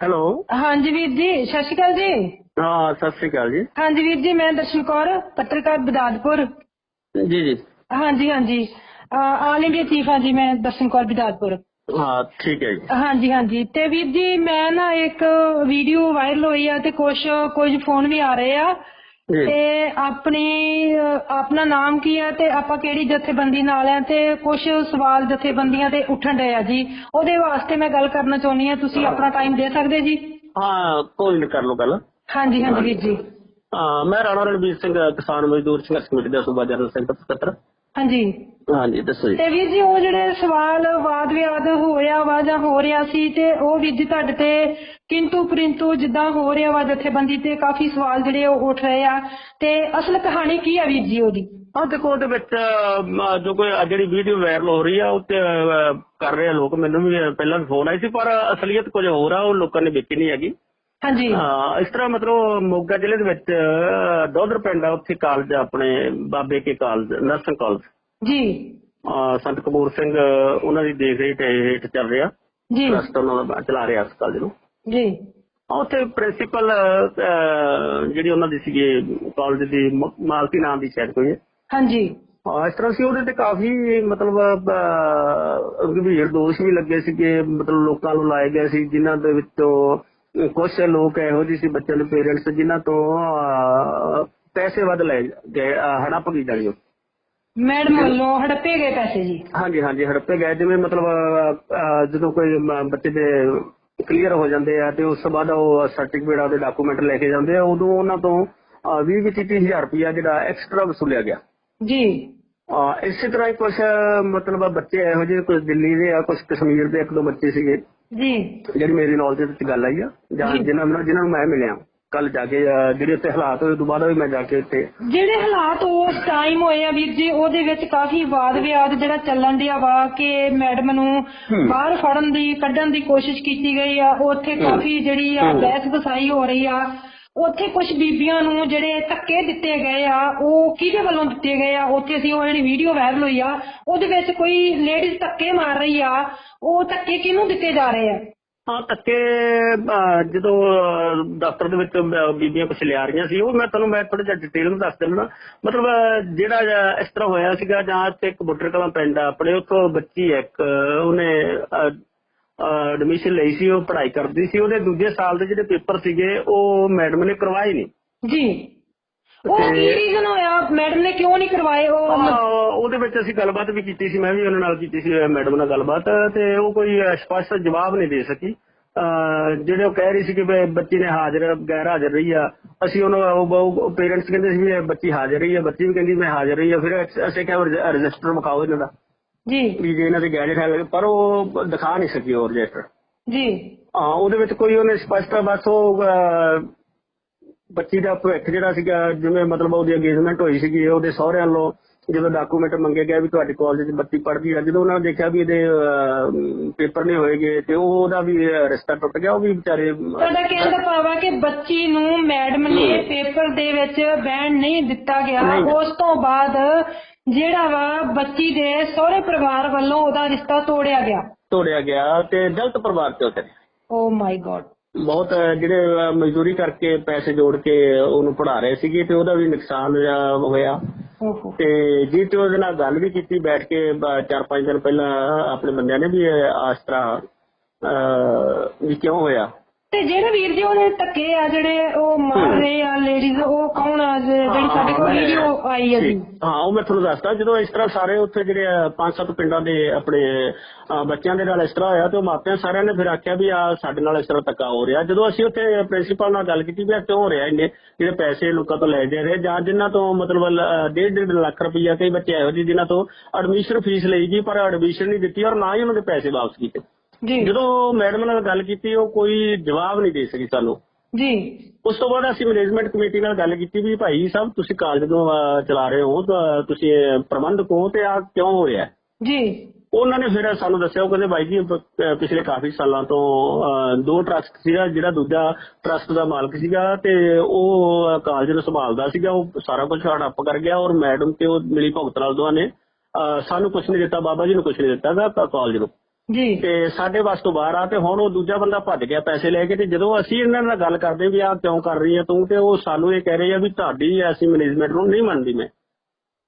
Hello. ਹਾਂਜੀ ਵੀਰ ਜੀ ਸਤਿ ਸ਼੍ਰੀ ਅਕਾਲ ਜੀ। ਹਾਂ ਸਤਿ ਸ੍ਰੀ ਅਕਾਲ ਜੀ। ਹਾਂਜੀ ਵੀਰ ਜੀ ਮੈਂ ਦਰਸ਼ਨ ਕੌਰ ਪੱਤਰਕਾਰ ਬਦਾਦਪੁਰ। ਜੀ ਜੀ। ਹਾਂਜੀ ਹਾਂਜੀ। ਆਲ ਇੰਡੀਆ ਚੀਫ ਹਾਂ ਜੀ ਮੈਂ ਦਰਸ਼ਨ ਕੌਰ ਬਦਾਦਪੁਰ। ਹਾਂ ਠੀਕ ਹੈ ਜੀ। ਹਾਂਜੀ ਹਾਂਜੀ। ਤੇ ਵੀਰ ਜੀ ਮੈਂ ਨਾ ਇੱਕ ਵੀਡੀਓ ਵਾਇਰਲ ਹੋਈ ਆ ਤੇ ਕੁਝ ਕੁਝ ਫੋਨ ਵੀ ਆ ਰਹੇ ਆ। ਤੇ ਆਪਣੀ ਆਪਣਾ ਨਾਮ ਕੀ ਹੈ ਤੇ ਆਪਾਂ ਕਿਹੜੀ ਜਥੇਬੰਦੀ ਨਾਲ ਆ ਤੇ ਕੁਝ ਸਵਾਲ ਜਥੇਬੰਦੀਆਂ ਤੇ ਉੱਠਣ ਰਹੇ ਆ ਜੀ। ਉਹਦੇ ਵਾਸਤੇ ਮੈਂ ਗੱਲ ਕਰਨਾ ਚਾਹੁੰਦੀ ਆ। ਤੁਸੀਂ ਆਪਣਾ ਟਾਈਮ ਦੇ ਸਕਦੇ ਜੀ? ਹਾਂ ਕੋਈ ਨਹੀਂ ਕਰ ਲੋ ਗੱਲ। ਹਾਂਜੀ ਹਾਂਜੀ ਵੀਰ ਜੀ। ਹਾਂ ਮੈਂ ਰਾਣਾ ਰਣਵੀਰ ਸਿੰਘ ਕਿਸਾਨ ਮਜ਼ਦੂਰ ਸੰਘਰਸ਼ ਕਮੇਟੀ ਦਾ ਸੂਬਾ ਜਨਰਲ ਸਕੱਤਰ ਹਾਂਜੀ। ਹਾਂਜੀ ਦੱਸੋ ਜੀ। ਤੇ ਵੀਰ ਜੀ ਉਹ ਜਿਹੜੇ ਸਵਾਲ ਵਾਦ ਵਿਵਾਦ ਹੋਇਆ ਵਾ ਜਾਂ ਹੋ ਰਿਹਾ ਸੀ ਤੇ ਉਹ ਵੀਰ ਜੀ ਤੁਹਾਡੇ ਤੇ ਕਿੰਤੂ ਪ੍ਰਿੰਤੂ ਜਿੱਦਾਂ ਹੋ ਰਿਹਾ ਵਾ ਜਥੇਬੰਦੀ ਤੇ ਕਾਫੀ ਸਵਾਲ ਜਿਹੜੇ ਉਹ ਉੱਠ ਰਹੇ ਆ। ਤੇ ਅਸਲ ਕਹਾਣੀ ਕੀ ਆ ਵੀਰ ਜੀ ਉਹਦੀ? ਹਾਂ ਦੇਖੋ ਉਹਦੇ ਵਿੱਚ ਜੋ ਕੋਈ ਜਿਹੜੀ ਵੀਡੀਓ ਵਾਇਰਲ ਹੋ ਰਹੀ ਆ ਉਹ ਤੇ ਕਰ ਰਹੇ ਆ ਲੋਕ। ਮੈਨੂੰ ਵੀ ਪਹਿਲਾਂ ਫੋਨ ਆਈ ਸੀ ਪਰ ਅਸਲੀਅਤ ਕੁਝ ਹੋਰ ਆ ਉਹ ਲੋਕਾਂ ਨੇ ਵੇਖੀ ਨਹੀਂ ਹੈਗੀ। ਹਾਂਜੀ। ਹਾਂ ਇਸ ਤਰ੍ਹਾਂ ਮਤਲਬ ਮੋਗਾ ਜ਼ਿਲ੍ਹੇ ਦੇ ਵਿੱਚ ਦੋਦਰ ਪਿੰਡ ਆ ਉੱਥੇ ਕਾਲਜ ਆਪਣੇ ਬਾਬੇ ਕੇ ਕਾਲਜ ਨਰਸਿੰਗ ਕਾਲਜ ਜੀ। ਸੰਤ ਕਪੂਰ ਸਿੰਘ ਉਹਨਾਂ ਦੀ ਦੇਖ ਰੇਖ ਹੇਠ ਚੱਲ ਰਿਹਾ। ਜੀ। ਟਰਸਟ ਉਹਨਾਂ ਦਾ ਚਲਾ ਰਿਹਾ ਇਸ ਕਾਲਜ ਨੂੰ। ਜੀ। ਉੱਥੇ ਪ੍ਰਿੰਸੀਪਲ ਜਿਹੜੀ ਉਹਨਾਂ ਦੀ ਸੀਗੇ ਕਾਲਜ ਦੀ ਮ- ਮਾਲਕੀ ਨਾਮ ਦੀ ਸ਼ਾਇਦ ਕੋਈ ਹਾਂਜੀ। ਇਸ ਤਰ੍ਹਾਂ ਸੀ ਉਹਦੇ ਤੇ ਕਾਫੀ ਮਤਲਬ ਗੰਭੀਰ ਦੋਸ਼ ਵੀ ਲੱਗੇ ਸੀਗੇ ਮਤਲਬ ਲੋਕਾਂ ਨੂੰ ਲਾਏ ਗਏ ਸੀ ਜਿਨ੍ਹਾਂ ਦੇ ਵਿੱਚੋਂ ਕੁਝ ਲੋਕ ਇਹੋ ਜਿਹੇ ਸੀ ਬੱਚਿਆਂ ਦੇ ਪੇਰੈਂਟਸ ਜਿਨ੍ਹਾਂ ਤੋਂ ਪੈਸੇ ਵੱਧ ਲਏ ਗਏ ਹੜੱਪ ਗਈ ਜਾਣੀ। ਮੈਡਮ ਵੱਲੋਂ ਹੜੱਪੇ ਗਏ ਪੈਸੇ ਜੀ? ਹਾਂਜੀ ਹਾਂਜੀ ਹੜੱਪੇ ਗਏ। ਜਿਵੇਂ ਮਤਲਬ ਜਦੋਂ ਕੋਈ ਬੱਚੇ ਦੇ ਕਲੀਅਰ ਹੋ ਜਾਂਦੇ ਆ ਤੇ ਉਸ ਤੋਂ ਬਾਅਦ ਉਹ ਸਰਟੀਫਿਕੇਟ ਉਹਦੇ ਡਾਕੂਮੈਂਟ ਲੈ ਕੇ ਜਾਂਦੇ ਆ ਉਦੋਂ ਉਹਨਾਂ ਤੋਂ 20 ਵਿੱਚ 30000 ਰੁਪਇਆ ਜਿਹੜਾ ਐਕਸਟਰਾ ਵਸੂਲਿਆ ਗਿਆ। ਜੀ। ਇਸੇ ਤਰ੍ਹਾਂ ਹੀ ਕੁਝ ਮਤਲਬ ਬੱਚੇ ਇਹੋ ਜਿਹੇ ਕੁਝ ਦਿੱਲੀ ਦੇ ਆ ਕੁਝ ਕਸ਼ਮੀਰ ਦੇ ਇੱਕ ਦੋ ਬੱਚੇ ਸੀਗੇ। ਜੀ ਜਿਹੜੀ ਮੇਰੀ ਨੌਲੇਜ ਵਿੱਚ ਗੱਲ ਆਈ ਆ ਜਾਂ। ਜਿਨ੍ਹਾਂ ਨੂੰ ਜਿਨ੍ਹਾਂ ਨੂੰ ਮੈਂ ਮਿਲਿਆ ਕੱਲ ਜਾ ਕੇ ਜਿਹੜੇ ਉੱਥੇ ਹਾਲਾਤ ਹੋਏ ਦੁਬਾਰਾ ਵੀ ਮੈਂ ਜਾ ਕੇ ਉੱਥੇ ਜਿਹੜੇ ਹਾਲਾਤ ਉਸ ਟਾਈਮ ਹੋਏ ਆ ਵੀਰ ਜੀ ਉਹਦੇ ਵਿੱਚ ਕਾਫੀ ਵਾਦ ਵਿਵਾਦ ਜਿਹੜਾ ਚੱਲਣ ਡਿਆ ਵਾ ਕਿ ਮੈਡਮ ਨੂੰ। ਬਾਹਰ ਫੜਨ ਦੀ ਕੱਢਣ ਦੀ ਕੋਸ਼ਿਸ਼ ਕੀਤੀ ਗਈ ਆ ਉੱਥੇ। ਕਾਫੀ ਜਿਹੜੀ ਆ। ਬਹਿਸ ਬਸਾਈ ਹੋ ਰਹੀ ਆ ਉੱਥੇ ਕੁਝ ਬੀਬੀਆਂ ਨੂੰ ਜਿਹੜੇ ਧੱਕੇ ਦਿੱਤੇ ਗਏ ਆ ਉਹ ਕਿਹਦੇ ਵੱਲੋਂ ਦਿੱਤੇ ਗਏ ਆ? ਉੱਥੇ ਅਸੀਂ ਉਹ ਜਿਹੜੀ ਵੀਡੀਓ ਵਾਇਰਲ ਹੋਈ ਆ ਉਹਦੇ ਵਿੱਚ ਕੋਈ ਲੇਡੀਜ਼ ਧੱਕੇ ਮਾਰ ਰਹੀ ਆ ਉਹ ਧੱਕੇ ਕਿਹਨੂੰ ਦਿੱਤੇ ਜਾ ਰਹੇ ਆ? ਹਾਂ ਧੱਕੇ ਜਦੋਂ ਦਫ਼ਤਰ ਦੇ ਵਿੱਚ ਬੀਬੀਆਂ ਕੁਛ ਲਿਆ ਰਹੀਆਂ ਸੀ ਉਹ ਮੈਂ ਤੁਹਾਨੂੰ ਮੈਂ ਥੋੜਾ ਜਿਹਾ ਡਿਟੇਲ ਵਿੱਚ ਦੱਸ ਦਿੰਦਾ। ਮਤਲਬ ਅਹ, ਜਿਹੜਾ ਇਸ ਤਰ੍ਹਾਂ ਹੋਇਆ ਸੀਗਾ ਜਾਂ ਇੱਥੇ ਇੱਕ ਬੁੱਟਰ ਕਲਾਂ ਪਿੰਡ ਆ ਆਪਣੇ ਉੱਥੋਂ ਬੱਚੀ ਹੈ ਇੱਕ ਉਹਨੇ ਐਡਮਿਸ਼ਨ ਲਈ ਸੀ ਉਹ ਪੜ੍ਹਾਈ ਕਰਦੀ ਸੀ ਉਹਦੇ ਦੂਜੇ ਸਾਲ ਦੇ ਜਿਹੜੇ ਪੇਪਰ ਸੀਗੇ ਉਹ ਮੈਡਮ ਨੇ ਕਰਵਾਏ ਨਹੀਂ ਜੀ। ਉਹ ਕੀ ਰੀਜ਼ਨ ਹੋਇਆ? ਮੈਡਮ ਨੇ ਕਿਉਂ ਨਹੀਂ ਕਰਵਾਏ ਉਹ ਉਹਦੇ ਵਿੱਚ ਅਸੀਂ ਗੱਲਬਾਤ ਵੀ ਕੀਤੀ ਸੀ ਮੈਂ ਵੀ ਉਹਨਾਂ ਨਾਲ ਕੀਤੀ ਸੀ ਮੈਡਮ ਨਾਲ ਗੱਲਬਾਤ ਤੇ ਉਹ ਕੋਈ ਸਪਸ਼ਟ ਜਵਾਬ ਨਹੀਂ ਦੇ ਸਕੀ। ਜਿਹੜੇ ਉਹ ਕਹਿ ਰਹੀ ਸੀ ਕਿ ਬੱਚੀ ਨੇ ਹਾਜ਼ਰ ਗੈਰ ਹਾਜ਼ਰ ਰਹੀ ਆ ਅਸੀਂ ਉਹਨੂੰ ਪੇਰੈਂਟਸ ਕਹਿੰਦੇ ਸੀ ਵੀ ਬੱਚੀ ਹਾਜ਼ਰ ਰਹੀ ਆ ਬੱਚੀ ਵੀ ਕਹਿੰਦੀ ਮੈਂ ਹਾਜ਼ਰ ਰਹੀ ਆ ਫਿਰ ਅਸੀਂ ਕਿਹਾ ਰਜਿਸਟਰ ਵਿਖਾਓ ਇਹਨਾਂ ਦਾ। ਜੀ ਵੀ ਜੇ ਇਹਨਾਂ ਦੇ ਗੈਜਟ ਹੈ ਪਰ ਉਹ ਦਿਖਾ ਨਹੀਂ ਸਕੀ ਉਹ ਰਜਿਸਟਰ ਜੀ ਹਾਂ ਉਹਦੇ ਵਿੱਚ ਕੋਈ ਉਹਨੇ ਸਪਸ਼ਟ ਬਸ ਉਹ ਬੱਚੀ ਦਾ ਭਵਿੱਖ ਜਿਹੜਾ ਸੀਗਾ ਜਿਵੇਂ ਮਤਲਬ ਉਹਦੀ ਅੰਗੇਜਮੈਂਟ ਹੋਈ ਸੀਗੀ ਉਹਦੇ ਸਹੁਰਿਆਂ ਵੱਲੋਂ ਜਦੋਂ ਡਾਕੂਮੈਂਟ ਮੰਗੇ ਗਏ ਵੀ ਤੁਹਾਡੇ ਕਾਲਜ 'ਚ ਬੱਚੀ ਪੜ੍ਹਦੀ ਆ ਜਦੋਂ ਉਹਨਾਂ ਨੇ ਦੇਖਿਆ ਵੀ ਇਹਦੇ ਪੇਪਰ ਨਹੀਂ ਹੋਏਗੇ ਤੇ ਉਹ ਉਹਦਾ ਵੀ ਰਿਸ਼ਤਾ ਟੁੱਟ ਗਿਆ ਉਹ ਵੀ ਵਿਚਾਰੇ ਤੁਹਾਡਾ ਕਹਿਣ ਦਾ ਹੈ ਕਿ ਬੱਚੀ ਨੂੰ ਮੈਡਮ ਨੇ। ਪੇਪਰ ਦੇ ਵਿੱਚ ਬੈਂਡ ਨਹੀਂ ਦਿੱਤਾ ਗਿਆ। ਉਸ ਤੋਂ ਬਾਅਦ ਜਿਹੜਾ ਵਾ ਬੱਚੀ ਦੇ ਸਹੁਰੇ ਪਰਿਵਾਰ ਵੱਲੋਂ ਉਹਦਾ ਰਿਸ਼ਤਾ ਤੋੜਿਆ ਗਿਆ। ਤੋੜਿਆ ਗਿਆ ਤੇ ਗਲਤ ਪਰਿਵਾਰ ਤੇ ਉਤਰੇ ਓ ਮਾਈ ਗॉड ਬਹੁਤ ਜਿਹੜੇ ਮਜ਼ਦੂਰੀ ਕਰਕੇ ਪੈਸੇ ਜੋੜ ਕੇ ਉਹਨੂੰ ਪੜ੍ਹਾ ਰਹੇ ਸੀਗੇ ਤੇ ਉਹਦਾ ਵੀ ਨੁਕਸਾਨ ਹੋਇਆ। ਓਹੋ ਤੇ ਜੀ ਤੇ ਉਹਦੇ ਨਾਲ ਗੱਲ ਵੀ ਕੀਤੀ ਬੈਠ ਕੇ ਬ- ਚਾਰ ਪੰਜ ਦਿਨ ਪਹਿਲਾਂ ਆਪਣੇ ਬੰਦਿਆਂ ਨੇ ਵੀ ਅਹ, ਵੀ ਕਿਉਂ ਹੋਇਆ। ਤੇ ਜਿਹੜੇ ਵੀਰ ਜੀ ਉਹਦੇ ਧੱਕੇ ਆ ਜਿਹੜੇ ਉਹ ਮਾਰ। ਰਹੇ ਆ ਲੇਡੀਜ਼ ਉਹ ਕੌਣ ਆ ਜਿਹੜੀ ਸਾਡੇ ਕੋਲ ਵੀਡੀਓ ਆਈ ਹੈ ਜੀ। ਹਾਂ ਉਹ ਮੈਂ ਤੁਹਾਨੂੰ ਦੱਸਦਾ ਜਦੋਂ ਇਸ ਤਰ੍ਹਾਂ ਸਾਰੇ ਉੱਥੇ ਜਿਹੜੇ ਪੰਜ ਸੱਤ ਪਿੰਡਾਂ ਦੇ ਆਪਣੇ ਬੱਚਿਆਂ ਦੇ ਨਾਲ ਇਸ ਤਰ੍ਹਾਂ ਹੋਇਆ ਤੇ ਉਹ ਮਾਪਿਆਂ ਸਾਰਿਆਂ ਨੇ ਫਿਰ ਆਖਿਆ ਵੀ ਆ ਸਾਡੇ ਨਾਲ ਇਸ ਤਰ੍ਹਾਂ ਧੱਕਾ ਹੋ ਰਿਹਾ। ਜਦੋਂ ਅਸੀਂ ਉੱਥੇ ਪ੍ਰਿੰਸੀਪਲ ਨਾਲ ਗੱਲ ਕੀਤੀ ਵੀ ਕਿਉਂ ਹੋ ਰਿਹਾ ਇੰਨੇ ਜਿਹੜੇ ਪੈਸੇ ਲੋਕਾਂ ਤੋਂ ਲੈ ਜਾ ਰਹੇ ਜਾਂ ਜਿਨ੍ਹਾਂ ਤੋਂ ਮਤਲਬ ਅਹ, ਡੇਢ ਡੇਢ ਲੱਖ ਰੁਪਈਆ ਕਈ ਬੱਚੇ ਇਹੋ ਜਿਹੇ ਜਿਨ੍ਹਾਂ ਤੋਂ ਐਡਮਿਸ਼ਨ ਫੀਸ ਲਈ ਗਈ ਪਰ ਐਡਮਿਸ਼ਨ ਨਹੀਂ ਦਿੱਤੀ ਔਰ ਨਾ ਹੀ ਉਹਨਾਂ ਦੇ ਪੈਸੇ ਵਾਪਸ ਕੀਤੇ। ਜੀ। ਜਦੋਂ ਮੈਡਮ ਨਾਲ ਗੱਲ ਕੀਤੀ ਉਹ ਕੋਈ ਜਵਾਬ ਨਹੀਂ ਦੇ ਸਕੀ ਸਾਨੂੰ। ਜੀ। ਉਸ ਤੋਂ ਬਾਅਦ ਅਸੀਂ ਮੈਨੇਜਮੈਂਟ ਕਮੇਟੀ ਨਾਲ ਗੱਲ ਕੀਤੀ ਵੀ ਭਾਈ ਸਾਹਿਬ ਤੁਸੀਂ ਕਾਲਜ ਨੂੰ ਚਲਾ ਰਹੇ ਹੋ ਤਾਂ ਤੁਸੀਂ ਇਹ ਪ੍ਰਬੰਧਕ ਹੋ ਤੇ ਆ ਕਿਉਂ ਹੋ ਰਿਹਾ? ਜੀ। ਉਹਨਾਂ ਨੇ ਫਿਰ ਸਾਨੂੰ ਦੱਸਿਆ ਉਹ ਕਹਿੰਦੇ ਬਾਈ ਜੀ ਪਿਛਲੇ ਕਾਫੀ ਸਾਲਾਂ ਤੋਂ ਦੋ ਟਰਸਟ ਸੀਗਾ ਜਿਹੜਾ ਦੂਜਾ ਟਰਸਟ ਦਾ ਮਾਲਕ ਸੀਗਾ ਤੇ ਉਹ ਕਾਲਜ ਨੂੰ ਸੰਭਾਲਦਾ ਸੀਗਾ ਉਹ ਸਾਰਾ ਕੁਝ ਹੜੱਪ ਕਰ ਗਿਆ ਔਰ ਮੈਡਮ ਤੇ ਉਹ ਮਿਲੀ ਭੁਗਤ ਨਾਲ ਦੋਵਾਂ ਨੇ ਸਾਨੂੰ ਕੁਝ ਨਹੀਂ ਦਿੱਤਾ ਬਾਬਾ ਜੀ ਨੂੰ ਕੁਝ ਨਹੀਂ ਦਿੱਤਾ ਗਾ ਕਾਲਜ ਨੂੰ। ਜੀ। ਤੇ ਸਾਡੇ ਵੱਸ ਤੋਂ ਬਾਹਰ ਆ ਤੇ ਹੁਣ ਉਹ ਦੂਜਾ ਬੰਦਾ ਭੱਜ ਗਿਆ ਪੈਸੇ ਲੈ ਕੇ ਤੇ ਜਦੋਂ ਅਸੀਂ ਇਹਨਾਂ ਨਾਲ ਗੱਲ ਕਰਦੇ ਵੀ ਆਹ ਕਿਉਂ ਕਰ ਰਹੀ ਹੈ ਤੂੰ ਤੇ ਉਹ ਸਾਨੂੰ ਇਹ ਕਹਿ ਰਹੇ ਆ ਵੀ ਤੁਹਾਡੀ ਐਸੀ ਮੈਨੇਜਮੈਂਟ ਨੂੰ ਨਹੀਂ ਮੰਨਦੀ ਮੈਂ।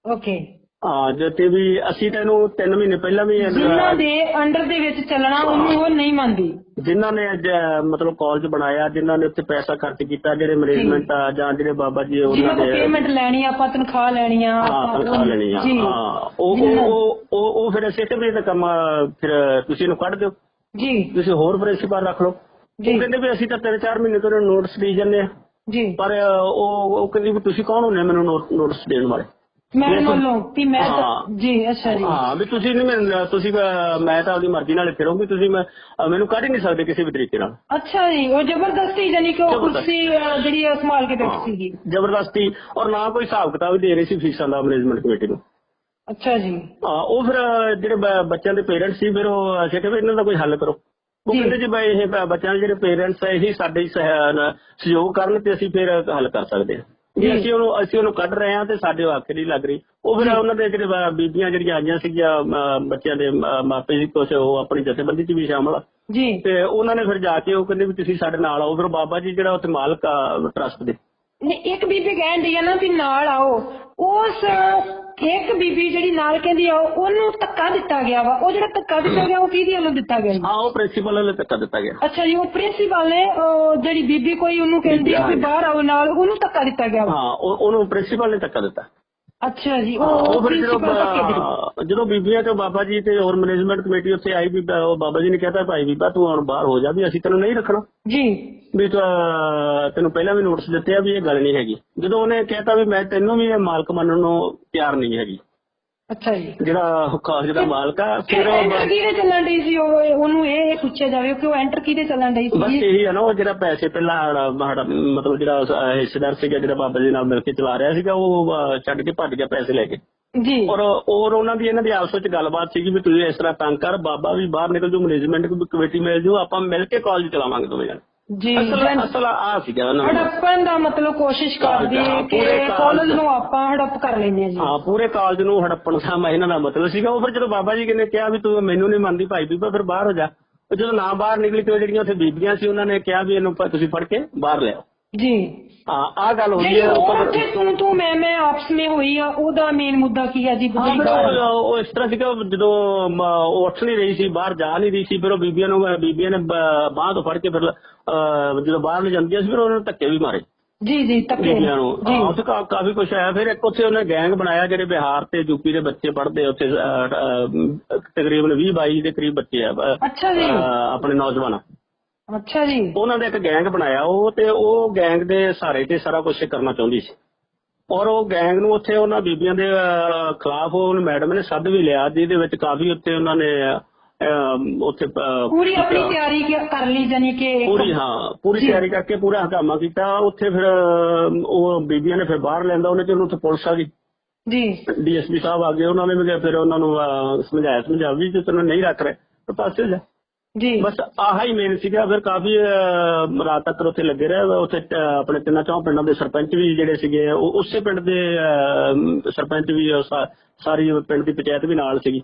ਓਕੇ ਹਾਂ ਤੇ ਵੀ ਅਸੀਂ ਤੈਨੂੰ 3 ਮਹੀਨੇ ਪਹਿਲਾਂ ਵੀ ਜਿਨ੍ਹਾਂ ਦੇ ਅੰਡਰ ਦੇ ਵਿੱਚ ਚੱਲਣਾ ਉਹਨੂੰ ਉਹ ਨਹੀਂ ਮੰਨਦੀ। ਜਿਨ੍ਹਾਂ ਨੇ ਅੱਜ ਮਤਲਬ ਕਾਲਜ ਬਣਾਇਆ ਜਿਨ੍ਹਾਂ ਨੇ ਉੱਥੇ ਪੈਸਾ ਖਰਚ ਕੀਤਾ ਜਿਹੜੇ ਮੈਨੇਜਮੈਂਟ ਆ ਜਾਂ ਜਿਹੜੇ ਬਾਬਾ ਜੀ ਉਹਨਾਂ ਦੇ ਪੇਮੈਂਟ ਲੈਣੀ ਆਪਾਂ ਤਨਖਾਹ ਲੈਣੀ ਆ ਹਾਂ ਤਨਖਾਹ ਲੈਣੀ ਆ ਹਾਂ। ਉਹ ਉਹ ਉਹ ਫਿਰ ਅਸੀਂ ਕਹਿੰਦੇ ਤਾਂ ਕੰਮ ਫਿਰ ਤੁਸੀਂ ਇਹਨੂੰ ਕੱਢ ਦਿਓ। ਜੀ। ਤੁਸੀਂ ਹੋਰ ਪ੍ਰਿੰਸੀਪਲ ਰੱਖ ਲਓ। ਉਹ ਕਹਿੰਦੇ ਵੀ ਅਸੀਂ ਤਾਂ 3-4 ਮਹੀਨੇ ਤੋਂ ਨੋਟਿਸ ਦੇ ਜਾਂਦੇ ਆ। ਜੀ। ਪਰ ਉਹ ਉਹ ਕਹਿੰਦੀ ਵੀ ਤੁਸੀਂ ਕੌਣ ਹੁੰਦੇ ਮੈਨੂੰ ਨੋਟਿਸ ਦੇਣ ਵਾਲੇ? ਮੈਂ ਵੱਲੋਂ ਵੀ ਮੈਂ ਤਾਂ। ਜੀ ਅੱਛਾ ਜੀ। ਹਾਂ ਵੀ ਤੁਸੀਂ ਨਹੀਂ ਮੈਨੂੰ ਤੁਸੀਂ ਮੈਂ ਤਾਂ ਆਪਣੀ ਮਰਜ਼ੀ ਨਾਲ ਇੱਥੇ ਰਹੂੰਗੀ ਤੁਸੀਂ ਮੈਂ ਅਹ, ਮੈਨੂੰ ਕੱਢ ਹੀ ਨਹੀਂ ਸਕਦੇ ਕਿਸੇ ਵੀ ਤਰੀਕੇ ਨਾਲ। ਅੱਛਾ ਜੀ ਉਹ ਜ਼ਬਰਦਸਤੀ ਜਾਨੀ ਕਿ ਉਹ ਜ਼ਬਰਦਸਤੀ। ਕੁਰਸੀ ਅਹ, ਜਿਹੜੀ ਆ ਸੰਭਾਲ ਕੇ ਬੈਠੀ ਸੀਗੀ। ਜ਼ਬਰਦਸਤੀ। ਔਰ ਨਾ ਕੋਈ ਹਿਸਾਬ ਕਿਤਾਬ ਦੇ ਰਹੀ ਸੀ ਫੀਸਾਂ ਦਾ ਮੈਨੇਜਮੈਂਟ ਕਮੇਟੀ ਨੂੰ। ਅੱਛਾ ਜੀ। ਹਾਂ ਉਹ ਫਿਰ ਜਿਹੜੇ ਬੱਚਿਆਂ ਦੇ ਪੇਰੈਂਟਸ ਸੀ ਫਿਰ ਉਹ ਅਸੀਂ ਕਿਹਾ ਇਹਨਾਂ ਦਾ ਕੋਈ ਹੱਲ ਕਰੋ। ਉਹ। ਕਹਿੰਦੇ ਜੀ ਬਈ ਇਹ ਬੱਚਿਆਂ ਦੇ ਜਿਹੜੇ ਪੇਰੈਂਟਸ ਹੈ ਇਹੀ ਸਾਡੇ ਸਹਿਯੋਗ ਕਰਨ ਤੇ ਅਸੀਂ ਫਿਰ ਹੱਲ ਕਰ ਸਕਦੇ ਹਾਂ। ਜੀ। ਜੇ। ਅਸੀਂ ਉਹਨੂੰ ਅਸੀਂ ਉਹਨੂੰ ਕੱਢ ਰਹੇ ਹਾਂ ਤੇ ਸਾਡੇ ਆਖਰ ਨਹੀਂ ਲੱਗ ਰਹੀ। ਉਹ ਫਿਰ ਉਹਨਾਂ ਦੇ ਜਿਹੜੇ ਬੀਬੀਆਂ ਜਿਹੜੀਆਂ ਆਈਆਂ ਸੀਗੀਆਂ ਬੱਚਿਆਂ ਦੇ ਮਾਪੇ ਸੀ ਕੁਛ ਉਹ ਆਪਣੀ ਜਥੇਬੰਦੀ 'ਚ ਵੀ ਸ਼ਾਮਲ ਆ। ਜੀ। ਤੇ ਉਹਨਾਂ ਨੇ ਫਿਰ ਜਾ ਕੇ ਉਹ ਕਹਿੰਦੇ ਵੀ ਤੁਸੀਂ ਸਾਡੇ ਨਾਲ ਆਓ। ਫਿਰ ਬਾਬਾ ਜੀ ਜਿਹੜਾ ਉੱਥੇ ਮਾਲਕ ਆ ਟਰਸਟ ਦੇ। ਇੱਕ ਬੀਬੀ ਕਹਿਣ ਡਈ ਆ ਨਾ ਵੀ ਨਾਲ ਆਓ। ਉਸ ਇੱਕ ਬੀਬੀ ਜਿਹੜੀ ਨਾਲ ਕਹਿੰਦੀ ਆ ਉਹਨੂੰ ਧੱਕਾ ਦਿੱਤਾ ਗਿਆ ਵਾ। ਉਹ ਜਿਹੜਾ ਧੱਕਾ ਦਿੱਤਾ ਗਿਆ ਉਹ ਕਿਹਦੀ ਵੱਲੋਂ ਦਿੱਤਾ ਗਿਆ ਹਾਂ ਉਹ ਪ੍ਰਿੰਸੀਪਲ ਵਾਲੇ ਧੱਕਾ ਦਿੱਤਾ ਗਿਆ। ਅੱਛਾ ਜੀ ਉਹ ਪ੍ਰਿੰਸੀਪਲ ਨੇ ਜਿਹੜੀ ਬੀਬੀ ਕੋਈ ਉਹਨੂੰ ਕਹਿੰਦੀ ਆ ਵੀ ਬਾਹਰ ਆਓ ਨਾਲ ਉਹਨੂੰ ਧੱਕਾ ਦਿੱਤਾ ਗਿਆ ਹਾਂ ਉਹ- ਉਹਨੂੰ ਪ੍ਰਿੰਸੀਪਲ ਨੇ ਧੱਕਾ ਦਿੱਤਾ। ਅੱਛਾ ਜੀ ਉਹ ਫਿਰ ਜਦੋਂ ਜਦੋਂ ਬੀਬੀਆਂ ਤੇ ਬਾਬਾ ਜੀ ਤੇ ਹੋਰ ਮੈਨੇਜਮੈਂਟ ਕਮੇਟੀ ਉੱਥੇ ਆਈ ਵੀ ਉਹ ਬਾਬਾ ਜੀ ਨੇ ਕਹਿਤਾ ਭਾਈ ਬੀਬਾ ਤੂੰ ਹੁਣ ਬਾਹਰ ਹੋ ਜਾ ਵੀ ਅਸੀਂ ਤੈਨੂੰ ਨਹੀਂ ਰੱਖਣਾ। ਜੀ। ਵੀ ਤੈਨੂੰ ਪਹਿਲਾਂ ਵੀ ਨੋਟਿਸ ਦਿੱਤੇ ਆ ਵੀ ਇਹ ਗੱਲ ਨਹੀਂ ਹੈਗੀ। ਜਦੋਂ ਉਹਨੇ ਕਹਿਤਾ ਵੀ ਮੈਂ ਤੈਨੂੰ ਵੀ ਇਹ ਮਾਲਕ ਮੰਨਣ ਨੂੰ ਤਿਆਰ ਨਹੀਂ ਹੈਗੀ। ਅੱਛਾ ਜੀ। ਜਿਹੜਾ ਖਾਸ ਦਾ ਮਾਲਕ ਆ ਫਿਰ ਉਹ ਐਂਟਰ ਕਿਹਦੇ ਚੱਲਣ ਡਈ ਸੀ ਉਹ ਉਹਨੂੰ ਇਹ ਇਹ ਪੁੱਛਿਆ ਜਾਵੇ ਕਿ ਉਹ ਐਂਟਰ ਕਿਹਦੇ ਚੱਲਣ ਡਈ ਬਸ ਸੀ? ਇਹੀ ਆ ਨਾ ਉਹ ਜਿਹੜਾ ਪੈਸੇ ਪਹਿਲਾਂ ਸਾਡਾ- ਮਤਲਬ ਜਿਹੜਾ ਹਿੱਸੇਦਾਰ ਸੀਗਾ ਜਿਹੜਾ ਬਾਬਾ ਜੀ ਨਾਲ ਮਿਲ ਕੇ ਚਲਾ ਰਿਹਾ ਸੀਗਾ ਉਹ ਛੱਡ ਕੇ ਭੱਜ ਗਿਆ ਪੈਸੇ ਲੈ ਕੇ। ਜੀ। ਔਰ ਔਰ ਉਹਨਾਂ ਦੀ ਇਹਨਾਂ ਦੀ ਆਪਸ ਵਿੱਚ ਗੱਲਬਾਤ ਸੀਗੀ ਵੀ ਤੁਸੀਂ ਇਸ ਤਰ੍ਹਾਂ ਤੰਗ ਕਰ ਬਾਬਾ ਵੀ ਬਾਹਰ ਨਿਕਲ ਜੂ ਮੈਨੇਜਮੈਂਟ ਕਮੇਟੀ ਮਿਲ ਜੂ ਆਪਾਂ ਮਿਲ ਕੇ ਕਾਲਜ ਚਲਾਵਾਂਗੇ ਦੋਵੇਂ ਜਣੇ। ਜੀ। ਅਸਲ ਅਸਲ ਆ ਸੀਗਾ ਉਹਨਾਂ ਦਾ ਹੜੱਪਣ ਦਾ ਮਤਲਬ ਕੋਸ਼ਿਸ਼ ਕਰਦੀ ਹਾਂ, ਕਿ ਕਾਲਜ ਨੂੰ ਆਪਾਂ ਹੜੱਪ ਕਰ ਲੈਂਦੇ ਆ ਜੀ। ਹਾਂ ਪੂਰੇ ਕਾਲਜ ਨੂੰ ਹੜੱਪਣ ਦਾ ਮੈਂ ਇਹਨਾਂ ਦਾ ਮਤਲਬ ਸੀਗਾ। ਉਹ ਫਿਰ ਜਦੋਂ ਬਾਬਾ ਜੀ ਨੇ ਕਿਹਾ ਵੀ ਤੂੰ ਮੈਨੂੰ ਨਹੀਂ ਮੰਨਦੀ ਭਾਈ ਬੀਬਾ ਫਿਰ ਬਾਹਰ ਹੋ ਜਾ। ਉਹ ਜਦੋਂ ਨਾ ਬਾਹਰ ਨਿਕਲੀ ਤੇ ਜਿਹੜੀਆਂ ਉੱਥੇ ਬੀਬੀਆਂ ਸੀ ਉਹਨਾਂ ਨੇ ਕਿਹਾ ਵੀ ਇਹਨੂੰ ਤੁਸੀਂ ਫੜ ਕੇ ਬਾਹਰ ਲਿਆਓ ਜੀ। ਹਾਂ ਆ ਗੱਲ ਹੋਈ ਹੈ ਉੱਪਰ- ਤੂੰ ਤੂੰ ਮੈਂ ਮੈਂ ਆਪਸ ਵਿੱਚ ਹੋਈ ਆ ਉਹਦਾ ਮੇਨ ਮੁੱਦਾ ਕੀ ਆ ਜੀ ਉਹ ਇਸ ਤਰ੍ਹਾਂ ਸੀਗਾ ਜਦੋਂ ਉਹ ਉੱਠ ਨਹੀਂ ਰਹੀ ਸੀ ਬਾਹਰ ਜਾ ਨਹੀਂ ਰਹੀ ਸੀ ਫਿਰ ਉਹ ਬੀਬੀਆਂ ਨੂੰ ਬੀਬੀਆਂ ਨੇ ਬਾਂਹ ਤੋਂ ਫੜ ਕੇ ਫਿਰ ਜਦੋਂ ਬਾਹਰ ਲੈ ਜਾਂਦੀਆਂ ਸੀ ਫਿਰ ਉਹਨਾਂ ਨੂੰ ਧੱਕੇ ਵੀ ਮਾਰੇ। ਜੀ ਜੀ ਨੂੰ। ਜੀ। ਉੱਥੇ ਕਾਫੀ ਕੁਝ ਆਇਆ ਫਿਰ ਇੱਕ ਉੱਥੇ ਉਹਨੇ ਗੈਂਗ ਬਣਾਇਆ ਜਿਹੜੇ ਬਿਹਾਰ ਤੇ ਯੂਪੀ ਦੇ ਬੱਚੇ ਪੜ੍ਹਦੇ ਉੱਥੇ ਤਕਰੀਬਨ 20 22 ਦੇ ਕਰੀਬ ਬੱਚੇ ਆ ਅੱਛਾ ਜੀ। ਆਪਣੇ ਨੌਜਵਾਨ। ਅੱਛਾ ਜੀ। ਉਹਨਾਂ ਦਾ ਇੱਕ ਗੈਂਗ ਬਣਾਇਆ। ਉਹ ਤੇ ਉਹ ਗੈਂਗ ਦੇ ਸਹਾਰੇ ਤੇ ਸਾਰਾ ਕੁਝ ਕਰਨਾ ਚਾਹੁੰਦੀ ਸੀ। ਔਰ ਉਹ ਗੈਂਗ ਨੂੰ ਉੱਥੇ ਉਹਨਾਂ ਬੀਬੀਆਂ ਦੇ ਖਿਲਾਫ ਉਹ ਮੈਡਮ ਨੇ ਸੱਦ ਵੀ ਲਿਆ ਜਿਹਦੇ ਵਿੱਚ ਕਾਫੀ ਉੱਥੇ ਉਹਨਾਂ ਨੇ ਉੱਥੇ ਪੂਰੀ ਆਪਣੀ ਤਿਆਰੀ ਕਰ ਲਈ ਜਾਨੀ ਕਿ ਪੂਰੀ ਹਾਂ ਪੂਰੀ। ਤਿਆਰੀ ਕਰਕੇ ਪੂਰਾ ਹੰਗਾਮਾ ਕੀਤਾ। ਉੱਥੇ ਫਿਰ ਉਹ ਬੀਬੀਆਂ ਨੇ ਫਿਰ ਬਾਹਰ ਲੈਂਦਾ ਉਹਨੇ ਤੇ ਉੱਥੇ ਪੁਲਿਸ ਆ ਗਈ। ਜੀ। ਡੀਐਸਪੀ ਸਾਹਿਬ ਆ ਗਏ ਉਹਨਾਂ ਨੇ ਕਿਹਾ ਫਿਰ ਉਹਨਾਂ ਨੂੰ ਸਮਝਾਇਆ ਸਮਝਾ ਵੀ ਜੇ ਤੈਨੂੰ ਨਹੀਂ ਰੱਖ ਰਹੇ ਤਾਂ ਪਾਸੇ ਜਾ। ਜੀ। ਬਸ ਆਹ ਹੀ ਮੇਨ ਸੀਗਾ ਫਿਰ ਕਾਫੀ ਰਾਤ ਤੱਕ ਉੱਥੇ ਲੱਗੇ ਰਹੇ ਉੱਥੇ ਆਪਣੇ ਤਿੰਨਾਂ ਚੌਂ ਪਿੰਡਾਂ ਦੇ ਸਰਪੰਚ ਵੀ ਜਿਹੜੇ ਸੀਗੇ ਉਹ ਉਸੇ ਪਿੰਡ ਦੇ ਸਰਪੰਚ ਵੀ ਸਾਰੀ ਪਿੰਡ ਦੀ ਪੰਚਾਇਤ ਵੀ ਨਾਲ ਸੀਗੀ।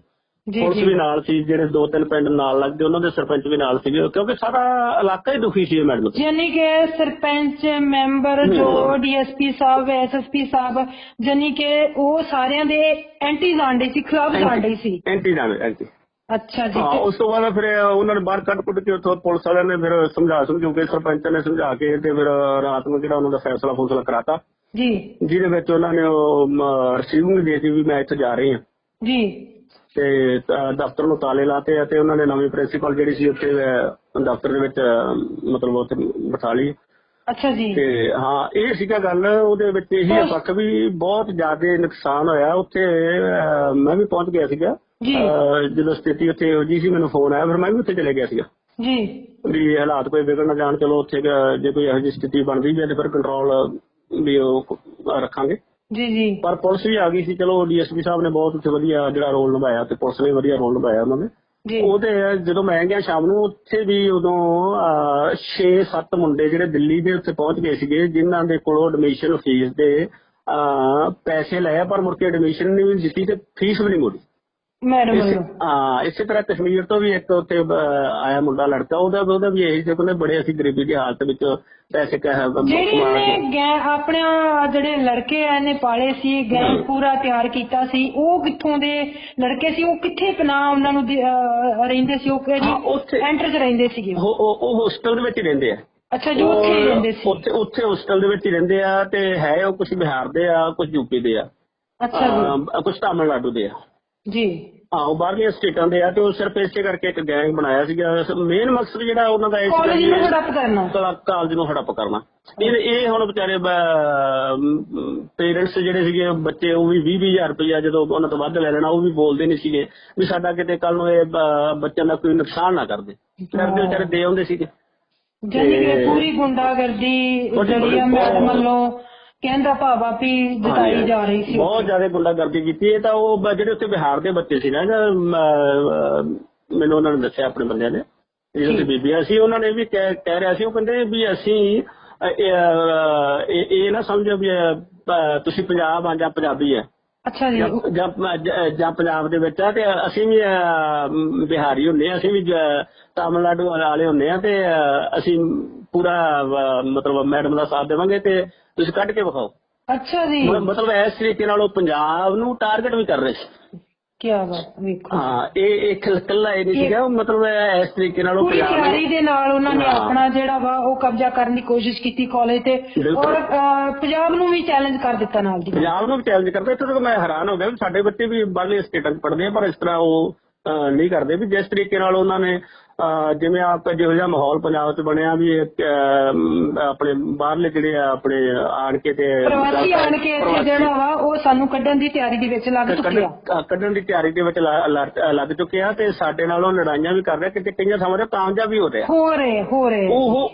ਪੁਲਿਸ ਜੀ। ਵੀ ਨਾਲ ਸੀ ਜਿਹੜੇ ਦੋ ਤਿੰਨ ਪਿੰਡ ਨਾਲ ਲੱਗਦੇ ਉਹਨਾਂ ਦੇ ਸਰਪੰਚ ਵੀ ਨਾਲ ਸੀਗੇ ਕਿਉਂਕਿ ਸਾਰਾ ਇਲਾਕਾ ਹੀ ਦੁਖੀ ਸੀ ਮੈਡਮ ਯਾਨੀ ਕਿ ਸਰਪੰਚ ਮੈਂਬਰ ਜੋ ਡੀਐਸਪੀ ਸਾਹਿਬ ਐਸਐਸਪੀ ਸਾਹਿਬ ਯਾਨੀ ਕਿ ਉਹ ਸਾਰਿਆਂ ਦੇ ਐਂਟੀ ਜਾਣਦੇ ਸੀ ਖਿਲਾਫ ਜਾਣਦੇ ਸੀ। ਐਂਟੀ ਨਾਲ ਐਂਟੀ। ਅੱਛਾ ਜੀ ਹਾਂ ਉਸ ਤੋਂ ਬਾਅਦ ਫਿਰ ਉਹਨਾਂ ਨੇ ਬਾਹਰ ਕੱਢ ਕੁੱਟ ਕੇ ਉੱਥੋਂ ਪੁਲਿਸ ਵਾਲਿਆਂ ਨੇ ਫਿਰ ਸਮਝਾ ਸਮਝੂ ਕੇ ਸਰਪੰਚ ਨੇ ਸਮਝਾ ਕੇ ਤੇ ਫਿਰ ਰਾਤ ਨੂੰ ਜਿਹੜਾ ਉਹਨਾਂ ਦਾ ਫੈਸਲਾ ਫੂਸਲਾ ਕਰਾਤਾ। ਜੀ। ਜਿਹਦੇ ਵਿੱਚ ਉਹਨਾਂ ਨੇ ਉਹ ਰਸੀਵਿੰਗ ਦਿੱਤੀ ਵੀ ਮੈਂ ਇੱਥੇ ਜਾ ਰਹੀ ਹਾਂ। ਜੀ। ਤੇ ਦਫ਼ਤਰ ਨੂੰ ਤਾਲੇ ਲਾਤੇ ਅਤੇ ਉਹਨਾਂ ਨੇ ਨਵੀਂ ਪ੍ਰਿੰਸੀਪਲ ਜਿਹੜੀ ਸੀ ਉੱਥੇ ਦਫ਼ਤਰ ਦੇ ਵਿੱਚ ਮਤਲਬ ਉੱਥੇ ਬਿਠਾ ਲਈ। ਅੱਛਾ ਜੀ। ਤੇ ਹਾਂ ਇਹ ਸੀਗਾ ਗੱਲ ਉਹਦੇ ਵਿੱਚ ਇਹੀ ਪੱਖ ਵੀ ਬਹੁਤ ਜ਼ਿਆਦਾ ਨੁਕਸਾਨ ਹੋਇਆ। ਉੱਥੇ ਮੈਂ ਵੀ ਪਹੁੰਚ ਗਿਆ ਸੀਗਾ। ਜੀ। ਜਦੋਂ ਸਥਿਤੀ ਉੱਥੇ ਹੋ ਜੀ ਸੀ ਮੈਨੂੰ ਫੋਨ ਆਇਆ ਫਿਰ ਮੈਂ ਵੀ ਉੱਥੇ ਚਲੇ ਗਿਆ ਸੀਗਾ। ਜੀ। ਵੀ ਹਾਲਾਤ ਕੋਈ ਵਿਗੜ ਨਾ ਜਾਣ ਚਲੋ ਉੱਥੇ ਜੇ ਕੋਈ ਇਹੋ ਜਿਹੀ ਸਥਿਤੀ ਬਣਦੀ ਤੇ ਫਿਰ ਕੰਟਰੋਲ ਵੀ ਉਹ ਰੱਖਾਂਗੇ। ਜੀ ਜੀ। ਪਰ ਪੁਲਿਸ ਵੀ ਆ ਗਈ ਸੀ ਚਲੋ ਡੀਐਸਪੀ ਸਾਹਿਬ ਨੇ ਬਹੁਤ ਉੱਥੇ ਵਧੀਆ ਜਿਹੜਾ ਰੋਲ ਨਿਭਾਇਆ ਤੇ ਪੁਲਿਸ ਨੇ ਵਧੀਆ ਰੋਲ ਨਿਭਾਇਆ ਉਹਨਾਂ ਨੇ। ਜੀ। ਉਹਦੇ ਜਦੋਂ ਮੈਂ ਗਿਆ ਸ਼ਾਮ ਨੂੰ ਉੱਥੇ ਵੀ ਉਦੋਂ 6-7 ਮੁੰਡੇ ਜਿਹੜੇ ਦਿੱਲੀ ਦੇ ਉੱਥੇ ਪਹੁੰਚ ਗਏ ਸੀਗੇ ਜਿਨ੍ਹਾਂ ਦੇ ਕੋਲੋਂ ਐਡਮਿਸ਼ਨ ਫੀਸ ਦੇ ਪੈਸੇ ਲਏ ਪਰ ਮੁੜ ਕੇ ਐਡਮਿਸ਼ਨ ਨਹੀਂ ਦਿੱਤੀ ਤੇ ਫੀਸ ਵੀ ਨਹੀਂ ਮੋੜੀ। ਮੈਡਮ ਵੱਲੋਂ। ਹਾਂ ਇਸੇ ਤਰ੍ਹਾਂ ਕਸ਼ਮੀਰ ਤੋਂ ਵੀ ਇੱਕ ਉੱਥੇ ਆਇਆ ਮੁੰਡਾ ਲੜਕਾ ਉਹਦਾ ਉਹਦਾ ਵੀ ਇਹੀ ਸੀ ਕਹਿੰਦੇ ਬੜੇ ਅਸੀਂ ਗਰੀਬੀ ਦੀ ਹਾਲਤ ਵਿੱਚ ਪੈਸੇ ਕਹਿ ਜਿਹੜੀ ਗੈਂ ਆਪਣੇ ਜਿਹੜੇ ਲੜਕੇ ਆ ਇਹਨੇ ਪਾਲੇ ਸੀ ਗੈਂਗ ਪੂਰਾ ਤਿਆਰ ਕੀਤਾ ਸੀ। ਉਹ ਕਿੱਥੋਂ ਦੇ ਲੜਕੇ ਸੀ ਉਹ ਕਿੱਥੇ ਪਨਾਹ ਉਹਨਾਂ ਨੂੰ ਰਹਿੰਦੇ ਸੀ? ਉਹ ਕਿਹੜੀ ਐਂਟਰ ਚ ਰਹਿੰਦੇ ਸੀਗੇ? ਉਹ? ਉਹ ਹੋਸਟਲ ਦੇ ਵਿੱਚ ਰਹਿੰਦੇ ਆ। ਅੱਛਾ ਜੋ ਉੱਥੇ ਰਹਿੰਦੇ ਸੀ। ਉੱਥੇ ਉੱਥੇ ਹੋਸਟਲ ਦੇ ਵਿੱਚ ਹੀ ਰਹਿੰਦੇ ਆ ਤੇ ਹੈ ਉਹ ਕੁਝ ਬਿਹਾਰ ਦੇ ਆ ਕੁਝ ਯੂਪੀ ਦੇ ਆ। ਅੱਛਾ ਅਹ, ਕੁਝ ਤਾਮਿਲਨਾਡੂ ਦੇ ਆ। ਜੀ। ਜੀ ਹਾਂ ਉਹ ਬਾਹਰਲੀਆਂ ਸਟੇਟਾਂ ਦੇ ਆ ਤੇ ਉਹ ਸਿਰਫ ਇਸੇ ਕਰਕੇ ਇੱਕ ਗੈਂਗ ਬਣਾਇਆ ਸੀਗਾ। ਮੇਨ ਮਕਸਦ ਜਿਹੜਾ ਉਹਨਾਂ ਦਾ ਇਹ ਕਾਲਜ ਨੂੰ ਹੜਪ ਕਰਨਾ। ਕਲਾ- ਕਾਲਜ ਨੂੰ ਹੜਪ ਕਰਨਾ। ਇਹ ਇਹ ਹੁਣ ਵਿਚਾਰੇ ਪੇਰੈਂਟਸ ਜਿਹੜੇ ਸੀਗੇ ਬੱਚੇ ਉਹ ਵੀ 20 ਹਜ਼ਾਰ ਰੁਪਇਆ ਜਦੋਂ ਉਹਨਾਂ ਤੋਂ ਵੱਧ ਲੈ ਲੈਣਾ ਉਹ ਵੀ ਬੋਲਦੇ ਨਹੀਂ ਸੀਗੇ ਵੀ ਸਾਡਾ ਕਿਤੇ ਕੱਲ ਨੂੰ ਇਹ ਬੱਚਿਆਂ ਦਾ ਕੋਈ ਨੁਕਸਾਨ ਨਾ ਕਰਦੇ ਕਰਦੇ ਵਿਚਾਰੇ ਦੇ ਆਉਂਦੇ ਸੀਗੇ। ਜਾਨੀ ਕਿ ਪੂਰੀ ਗੁੰਡਾਗਰਦੀ ਜਿਹੜੀ ਆ ਮੈਡਮ ਵੱਲੋਂ ਕਹਿੰਦਾ ਭਾਵਾ ਵੀ ਜਤਾਈ ਜਾ ਰਹੀ ਸੀ ਬਹੁਤ ਜ਼ਿਆਦਾ ਗੁੰਡਾਗਰਦੀ ਕੀਤੀ ਇਹ ਤਾਂ ਉਹ ਜਿਹੜੇ ਉੱਥੇ ਬਿਹਾਰ ਦੇ ਬੱਚੇ ਸੀ ਨਾ ਮੈਨੂੰ ਉਹਨਾਂ ਨੇ ਦੱਸਿਆ ਆਪਣੇ ਬੰਦਿਆਂ ਨੇ। ਜਿਹੜੇ ਬੀਬੀਆਂ ਸੀ ਉਹਨਾਂ ਨੇ ਵੀ ਕਹਿ ਰਿਹਾ ਸੀ। ਉਹ ਕਹਿੰਦੇ ਵੀ ਅਸੀਂ ਇਹ, ਨਾ ਸਮਝੋ ਵੀ ਤੁਸੀਂ ਪੰਜਾਬ ਆ ਜਾਂ ਪੰਜਾਬੀ ਆ ਅੱਛਾ ਜੀ। ਜਾਂ- ਜਾਂ ਪੰਜਾਬ ਦੇ ਵਿੱਚ ਆ ਤੇ ਅਸੀਂ ਵੀ ਬਿਹਾਰੀ ਹੁੰਨੇ ਆ। ਅਸੀਂ ਵੀ ਤਾਮਿਲਨਾਡੂ ਵਾਲੇ ਹੁੰਨੇ ਆ ਤੇ ਅਸੀਂ ਪੂਰਾ ਮਤਲਬ ਮੈਡਮ ਦਾ ਸਾਥ ਦੇਵਾਂਗੇ ਤੇ ਤੁਸੀਂ ਕੱਢ ਕੇ ਵਿਖਾਓ। ਅੱਛਾ ਜੀ। ਮਤਲਬ ਇਸ ਤਰੀਕੇ ਨਾਲ ਉਹ ਪੰਜਾਬ ਨੂੰ ਟਾਰਗੇਟ ਵੀ ਕਰ ਰਹੇ ਸੀ। ਕੀ ਬਾਤ ਵੇਖੋ ਹਾਂ ਇਹ ਇੱਕ ਇਕੱਲਾ ਇਹ ਨਹੀਂ ਸੀਗਾ ਮਤਲਬ ਇਸ ਤਰੀਕੇ ਨਾਲ ਉਹ ਪੰਜਾਬ ਤਿਆਰੀ ਦੇ ਨਾਲ ਉਹਨਾਂ ਨੇ। ਆਪਣਾ ਜਿਹੜਾ ਵਾ ਉਹ ਕਬਜ਼ਾ ਕਰਨ ਦੀ ਕੋਸ਼ਿਸ਼ ਕੀਤੀ ਕਾਲਜ ਤੇ। ਔਰ ਪੰਜਾਬ ਨੂੰ ਵੀ ਚੈਲੰਜ ਕਰ ਦਿੱਤਾ ਨਾਲ ਦੀ। ਪੰਜਾਬ ਨੂੰ ਵੀ ਚੈਲੰਜ ਕਰਦੇ ਇੱਥੇ ਤੱਕ ਮੈਂ ਹੈਰਾਨ ਹੋ ਗਿਆ ਵੀ ਸਾਡੇ ਬੱਚੇ ਵੀ ਬਾਹਰਲੇ ਸਟੇਟਾਂ 'ਚ ਪੜ੍ਹਦੇ ਆ ਪਰ ਇਸ ਤਰ੍ਹਾਂ ਉਹ ਨਹੀਂ ਕਰਦੇ ਵੀ ਜਿਸ ਤਰੀਕੇ ਨਾਲ ਉਹਨਾਂ ਨੇ ਜਿਵੇਂ ਆਪ ਜਿਹੋ ਜਿਹਾ ਮਾਹੌਲ ਪੰਜਾਬ 'ਚ ਬਣਿਆ ਵੀ ਆਪਣੇ ਬਾਹਰਲੇ ਜਿਹੜੇ ਆ ਆਪਣੇ ਆਣ ਕੇ ਤੇ ਪ੍ਰਵਾਸੀ ਆਣ ਕੇ ਇੱਥੇ ਜਿਹੜਾ ਵਾ ਉਹ ਸਾਨੂੰ ਕੱਢਣ ਦੀ ਤਿਆਰੀ ਦੇ ਵਿੱਚ ਲੱਗ ਚੁੱਕੇ ਆ ਕੱਢਣ ਦੀ ਤਿਆਰੀ ਦੇ ਵਿੱਚ ਲੱਗ ਚੁੱਕੇ ਆ ਤੇ ਸਾਡੇ ਨਾਲ ਉਹ ਲੜਾਈਆਂ ਵੀ ਕਰ ਰਹੇ ਕਿਤੇ ਕਈਆਂ ਥਾਵਾਂ ਤੇ ਕਾਮਯਾਬ ਵੀ ਹੋ ਰਿਹਾ। ਹੋ ਰਹੇ ਹੋ ਰਹੇ। ਉਹ ਉਹ